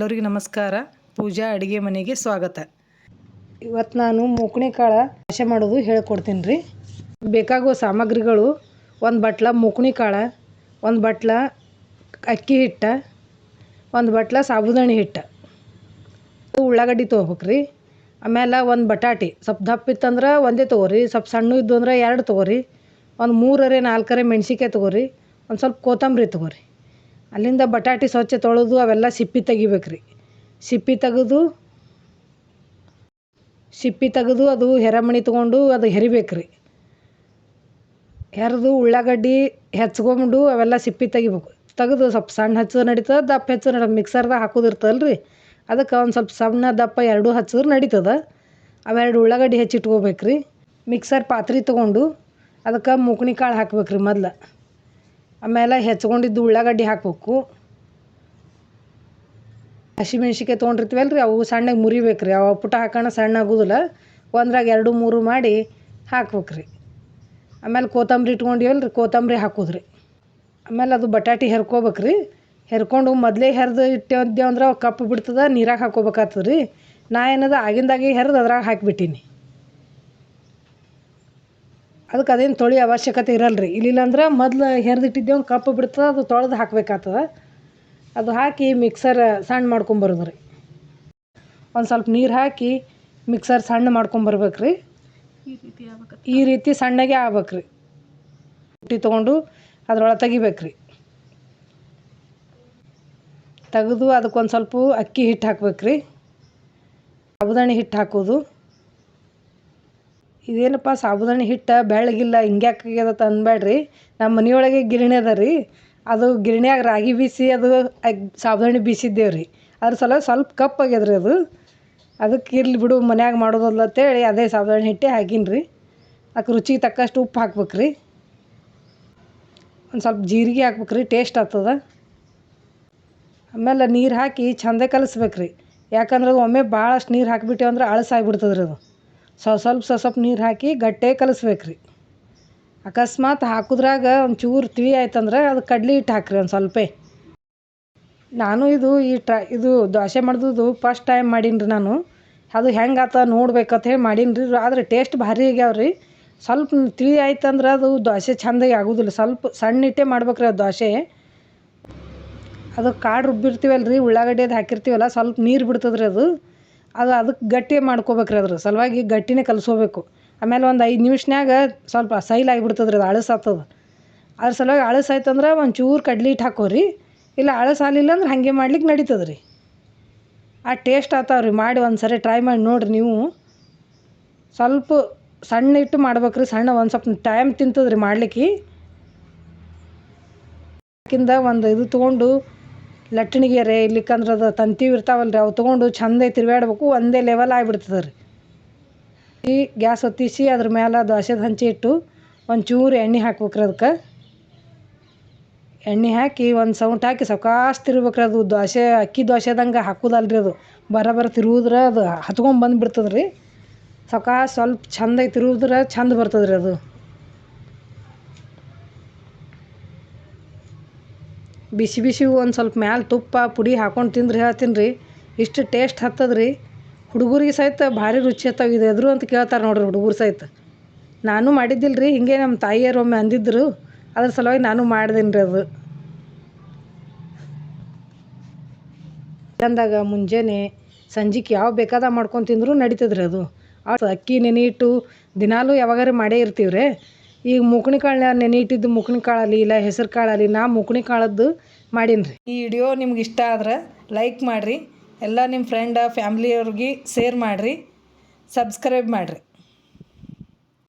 ಎಲ್ಲರಿಗೂ ನಮಸ್ಕಾರ. ಪೂಜಾ ಅಡುಗೆ ಮನೆಗೆ ಸ್ವಾಗತ. ಇವತ್ತು ನಾನು ಮೂಕಣಿ ಕಾಳು ನಾಶ ಮಾಡೋದು ಹೇಳ್ಕೊಡ್ತೀನಿ ರೀ ಬೇಕಾಗುವ ಸಾಮಗ್ರಿಗಳು, ಒಂದು ಬಟ್ಲ ಮೂಕಣಿ ಕಾಳು, ಒಂದು ಬಟ್ಲ ಅಕ್ಕಿ ಹಿಟ್ಟ, ಒಂದು ಬಟ್ಲ ಸಾಬುದಾಣಿ ಹಿಟ್ಟು. ಉಳ್ಳಾಗಡ್ಡಿ ತೊಗೋಬೇಕು ರೀ ಆಮೇಲೆ ಒಂದು ಬಟಾಟಿ, ಸ್ವಲ್ಪ ದಪ್ಪ ಇತ್ತಂದ್ರೆ ಒಂದೇ ತೊಗೋರಿ, ಸ್ವಲ್ಪ ಸಣ್ಣ ಇದ್ದು ಅಂದ್ರೆ ಎರಡು ತೊಗೋರಿ. ಒಂದು ಮೂರರೆ ನಾಲ್ಕರೆ ಮೆಣ್ಸಿನ್ಕಾಯಿ ತೊಗೋರಿ, ಒಂದು ಸ್ವಲ್ಪ ಕೊತ್ತಂಬರಿ ತೊಗೋರಿ. ಅಲ್ಲಿಂದ ಬಟಾಟಿ ಸ್ವಚ್ಛ ತೊಳೆದು ಅವೆಲ್ಲ ಸಿಪ್ಪಿ ತೆಗಿಬೇಕು ರೀ ಸಿಪ್ಪಿ ತೆಗೆದು ಸಿಪ್ಪಿ ತೆಗೆದು ಅದು ಹೆರಮಣಿ ತೊಗೊಂಡು ಅದು ಹೆರಿಬೇಕು ರೀ ಹೆರಿದು ಉಳ್ಳಾಗಡ್ಡಿ ಹೆಚ್ಕೊಂಡು ಅವೆಲ್ಲ ಸಿಪ್ಪಿ ತೆಗಿಬೇಕು. ತೆಗೆದು ಸ್ವಲ್ಪ ಸಣ್ಣ ಹಚ್ಚು ನಡೀತದೆ, ದಪ್ಪ ಹೆಚ್ಚು ನಡ ಮಿಕ್ಸರ್ದಾಗ ಹಾಕೋದಿರ್ತಲ್ಲ ರೀ ಅದಕ್ಕೆ ಒಂದು ಸ್ವಲ್ಪ ಸಣ್ಣ ದಪ್ಪ ಎರಡೂ ಹಚ್ಚಿದ್ರೆ ನಡೀತದೆ. ಅವೆರಡು ಉಳ್ಳಾಗಡ್ಡಿ ಹೆಚ್ಚಿಟ್ಕೋಬೇಕು ರೀ ಮಿಕ್ಸರ್ ಪಾತ್ರೆ ತೊಗೊಂಡು ಅದಕ್ಕೆ ಮೂಕ್ಣಿ ಕಾಳು ಹಾಕ್ಬೇಕು ರೀ ಮೊದ್ಲು. ಆಮೇಲೆ ಹೆಚ್ಕೊಂಡಿದ್ದು ಉಳ್ಳಾಗಡ್ಡಿ ಹಾಕ್ಬೇಕು. ಹಸಿಮೆಣ್ಸಿಕಾಯಿ ತೊಗೊಂಡಿರ್ತೀವಲ್ಲ ರೀ ಅವು ಸಣ್ಣಗೆ ಮುರಿಬೇಕು ರೀ ಅವು ಪುಟ ಹಾಕೋಣ ಸಣ್ಣ ಆಗೋದಿಲ್ಲ. ಒಂದ್ರಾಗ ಎರಡು, ಮೂರು ಮಾಡಿ ಹಾಕ್ಬೇಕು ರೀ ಆಮೇಲೆ ಕೊತ್ತಂಬರಿ ಇಟ್ಕೊಂಡಿವಲ್ಲ ರೀ ಕೊತ್ತಂಬರಿ ಹಾಕೋದು ರೀ ಆಮೇಲೆ ಅದು ಬಟಾಟಿ ಹೆರ್ಕೋಬೇಕು ರೀ ಹೆರ್ಕೊಂಡು ಮೊದಲೇ ಹೆರ್ದು ಇಟ್ಟಿದ್ದೇವೆ ಅಂದ್ರೆ ಅವು ಕಪ್ಪು ಬಿಡ್ತದೆ, ನೀರಾಗ ಹಾಕೋಬೇಕಾಗ್ತದೆ ರೀ ನಾ ಏನದ ಆಗಿಂದಾಗೆ ಹೆರ್ದು ಅದ್ರಾಗ ಹಾಕಿಬಿಟ್ಟೀನಿ. ಅದಕ್ಕೆ ಅದೇನು ತೊಳಿ ಅವಶ್ಯಕತೆ ಇರಲ್ಲ ರೀ ಇಲ್ಲಿಲ್ಲಂದ್ರೆ ಮೊದ್ಲು ಹೆರ್ದಿಟ್ಟಿದ್ದೇವೆ ಕಪ್ಪು ಬಿಡ್ತದೆ ಅದು ತೊಳೆದು ಹಾಕ್ಬೇಕಾಗ್ತದೆ. ಅದು ಹಾಕಿ ಮಿಕ್ಸರ್ ಸಣ್ಣ ಮಾಡ್ಕೊಂಬರೋದು ರೀ. ಒಂದು ಸ್ವಲ್ಪ ನೀರು ಹಾಕಿ ಮಿಕ್ಸರ್ ಸಣ್ಣ ಮಾಡ್ಕೊಂಬರ್ಬೇಕು ರೀ ಈ ರೀತಿ ಸಣ್ಣಗೆ ಆಗ್ಬೇಕು ರೀ ಹುಟ್ಟಿ ತೊಗೊಂಡು ಅದ್ರೊಳಗೆ ತೆಗಿಬೇಕು ರೀ ತೆಗೆದು ಅದಕ್ಕೊಂದು ಸ್ವಲ್ಪ ಅಕ್ಕಿ ಹಿಟ್ಟು ಹಾಕ್ಬೇಕು ರೀ ಸಾಬುದಾಣಿ ಹಿಟ್ಟು ಹಾಕೋದು. ಇದೇನಪ್ಪ, ಸಾಬುದಾಣಿ ಹಿಟ್ಟು, ಬೆಳ್ಳಗಿಲ್ಲ ಹಿಂಗ್ಯಾಕೆ ಆಗ್ಯದತ್ತ ಅನ್ಬೇಡ್ರಿ ನಮ್ಮ ಮನೆಯೊಳಗೆ ಗಿರಣಿ ಅದ ರೀ ಅದು ಗಿರಣ್ಯಾಗ ರಾಗಿ ಬೀಸಿ, ಅದು ಸಾಬುದಾಣಿ ಬೀಸಿದ್ದೇವೆ ರೀ ಅದ್ರ ಸಲ ಸ್ವಲ್ಪ ಆಗ್ಯದ ರೀ ಅದು. ಅದಕ್ಕೆ ಇರ್ಲಿ ಬಿಡು, ಮನ್ಯಾಗ ಮಾಡೋದಲ್ಲ ಅಂತೇಳಿ ಅದೇ ಸಾಬುದಾಣಿ ಹಿಟ್ಟೆ ಹಾಕಿನ್ರಿ. ರೀ ಅದಕ್ಕೆ ರುಚಿಗೆ ತಕ್ಕಷ್ಟು ಉಪ್ಪು ಹಾಕ್ಬೇಕು ರೀ ಒಂದು ಸ್ವಲ್ಪ ಜೀರಿಗೆ ಹಾಕ್ಬೇಕು ರೀ ಟೇಸ್ಟ್ ಆಗ್ತದ. ಆಮೇಲೆ ನೀರು ಹಾಕಿ ಚಂದ ಕಲಸ್ಬೇಕು ರೀ ಯಾಕಂದ್ರೆ ಒಮ್ಮೆ ಭಾಳಷ್ಟು ನೀರು ಹಾಕ್ಬಿಟ್ಟೇವೆ ಅಂದ್ರೆ ಅಳಸಾಗ್ಬಿಡ್ತದೆ ಅದು. ಸ್ವ ಸ್ವಲ್ಪ ಸ್ವ ಸ್ವಲ್ಪ ನೀರು ಹಾಕಿ ಗಟ್ಟೆ ಕಲಸ್ಬೇಕು ರೀ ಅಕಸ್ಮಾತ್ ಹಾಕುದ್ರಾಗ ಒಂಚೂರು ತಿಳಿ ಆಯ್ತಂದ್ರೆ ಅದು ಕಡ್ಲೆ ಹಿಟ್ಟು ಹಾಕ್ರಿ ಒಂದು ಸ್ವಲ್ಪ. ನಾನು ಇದು ಈ ಟ್ರೈ ಇದು ದೋಸೆ ಮಾಡ್ದುದು ಫಸ್ಟ್ ಟೈಮ್ ಮಾಡೀನಿ ರೀ ನಾನು. ಅದು ಹೆಂಗೆ ಆತ ನೋಡ್ಬೇಕಂತ ಹೇಳಿ ಮಾಡೀನಿ ರೀ ಆದ್ರೆ ಟೇಸ್ಟ್ ಭಾರಿ ಆಗ್ಯಾವ ರೀ ಸ್ವಲ್ಪ ತಿಳಿ ಆಯ್ತಂದ್ರೆ ಅದು ದೋಸೆ ಚಂದಾಗಿ ಆಗೋದಿಲ್ಲ. ಸ್ವಲ್ಪ ಸಣ್ಣ ಇಟ್ಟೆ ಮಾಡ್ಬೇಕ್ರಿ ಅದು ದೋಸೆ. ಅದು ಕಾಡು ರುಬ್ಬಿರ್ತೀವಲ್ಲ ರೀ ಉಳ್ಳಾಗಡ್ಡೆದು ಹಾಕಿರ್ತೀವಲ್ಲ, ಸ್ವಲ್ಪ ನೀರು ಬಿಡ್ತದ್ರಿ ಅದು. ಅದು ಅದಕ್ಕೆ ಗಟ್ಟಿ ಮಾಡ್ಕೋಬೇಕ್ರಿ ಅದ್ರ ಸಲುವಾಗಿ ಗಟ್ಟಿನೇ ಕಲಸ್ಕೋಬೇಕು. ಆಮೇಲೆ ಒಂದು ಐದು ನಿಮಿಷನ್ಯಾಗ ಸ್ವಲ್ಪ ಸೈಲ್ ಆಗಿಬಿಡ್ತದ್ರಿ ಅದು ಅಳಸಾಗ್ತದೆ ಅದ್ರ ಸಲುವಾಗಿ ಅಳಸಾಯ್ತಂದ್ರೆ ಒಂಚೂರು ಕಡ್ಲೆ ಹಿಟ್ಟು ಹಾಕೋರಿ, ಇಲ್ಲ ಅಳಸಾಲಿಲ್ಲ ಅಂದ್ರೆ ಹಾಗೆ ಮಾಡ್ಲಿಕ್ಕೆ ನಡೀತದೆ ರೀ ಆ ಟೇಸ್ಟ್ ಆಗ್ತಾವ ರೀ ಮಾಡಿ ಒಂದು ಸರಿ ಟ್ರೈ ಮಾಡಿ ನೋಡಿರಿ ನೀವು. ಸ್ವಲ್ಪ ಸಣ್ಣ ಇಟ್ಟು ಮಾಡ್ಬೇಕು ರೀ ಸಣ್ಣ ಒಂದು ಸ್ವಲ್ಪ ಟೈಮ್ ತಿಂತದೆ ರೀ ಮಾಡ್ಲಿಕ್ಕೆ ಒಂದು ಇದು ತೊಗೊಂಡು ಲಟ್ಟಣಿಗೆ ರೀ ಇಲ್ಲಿಕ್ಕಂದ್ರೆ ಅದು ತಂತಿವು ಇರ್ತಾವಲ್ಲ ರೀ ಅವು ತೊಗೊಂಡು ಚಂದ ತಿರುಗಾಡ್ಬೇಕು ಒಂದೇ ಲೆವೆಲ್ ಆಗಿಬಿಡ್ತದೆ ರೀ ಈ ಗ್ಯಾಸ್ ಹೊತ್ತಿಸಿ ಅದ್ರ ಮೇಲೆ ದೋಸೆದ ಹಂಚಿ ಇಟ್ಟು ಒಂಚೂರು ಎಣ್ಣೆ ಹಾಕ್ಬೇಕು ರೀ ಅದಕ್ಕೆ. ಎಣ್ಣೆ ಹಾಕಿ ಒಂದು ಸೌಂಟ್ ಹಾಕಿ ಸಾವ್ಕಾಶ ರೀ ಅದು ದೋಸೆ ಅಕ್ಕಿ ದೋಸೆದಂಗೆ ಹಾಕೋದಲ್ಲ ರೀ ಅದು. ಬರ ಬರ ತಿರುವುದ್ರೆ ಅದು ಹತ್ಕೊಂಡ್ ಬಂದುಬಿಡ್ತದೆ ರೀ ಸಾವ್ಕಾಶ ಸ್ವಲ್ಪ ಚಂದಾಗಿ ತಿರುವುದ್ರೆ ಚಂದ ಬರ್ತದೆ ರೀ ಅದು. ಬಿಸಿ ಬಿಸಿ ಒಂದು ಸ್ವಲ್ಪ ಮ್ಯಾಲೆ ತುಪ್ಪ, ಪುಡಿ ಹಾಕೊಂಡು ತಿಂದ್ರೆ ಹೇಳ್ತೀನಿ ರೀ ಇಷ್ಟು ಟೇಸ್ಟ್ ಹತ್ತದ ರೀ ಹುಡುಗರಿಗೆ ಸಹಿತ ಭಾರಿ ರುಚಿ ಹತ್ತವ ಇದು ಎದ್ರು ಅಂತ ಕೇಳ್ತಾರೆ ನೋಡ್ರಿ ಹುಡುಗರು ಸಹಿತ. ನಾನು ಮಾಡಿದ್ದಿಲ್ಲ ರೀ ಹಿಂಗೆ ನಮ್ಮ ತಾಯಿಯರು ಒಮ್ಮೆ ಅಂದಿದ್ದರು ಅದ್ರ ಸಲುವಾಗಿ ನಾನು ಮಾಡ್ದೇನೆ ರೀ ಅದು. ಅಂದಾಗ ಮುಂಜಾನೆ ಸಂಜೆಗೆ ಯಾವ ಬೇಕಾದ ಮಾಡ್ಕೊಂಡು ತಿಂದರೂ ನಡೀತದೆ ರೀ ಅದು. ಅಕ್ಕಿ ನೆನೆ ಇಟ್ಟು ದಿನಾಲೂ ಯಾವಾಗಾರ ಮಾಡೇ ಇರ್ತೀವಿ ರೀ ಈಗ ನೆನೆ ಇಟ್ಟಿದ್ದು ಮುಕ್ಣಿ ಕಾಳಲ್ಲಿ ಇಲ್ಲ ಹೆಸರು ಕಾಳಲ್ಲಿ ನಾ ಮುಕ್ಣಿ ಕಾಳದ್ದು ಮಾಡೀನಿ ರೀ ಈ ವಿಡಿಯೋ ನಿಮ್ಗೆ ಇಷ್ಟ ಆದ್ರೆ ಲೈಕ್ ಮಾಡಿರಿ. ಎಲ್ಲ ನಿಮ್ಮ ಫ್ರೆಂಡ ಫ್ಯಾಮ್ಲಿಯವ್ರಿಗೆ ಶೇರ್ ಮಾಡಿರಿ. ಸಬ್ಸ್ಕ್ರೈಬ್ ಮಾಡಿರಿ.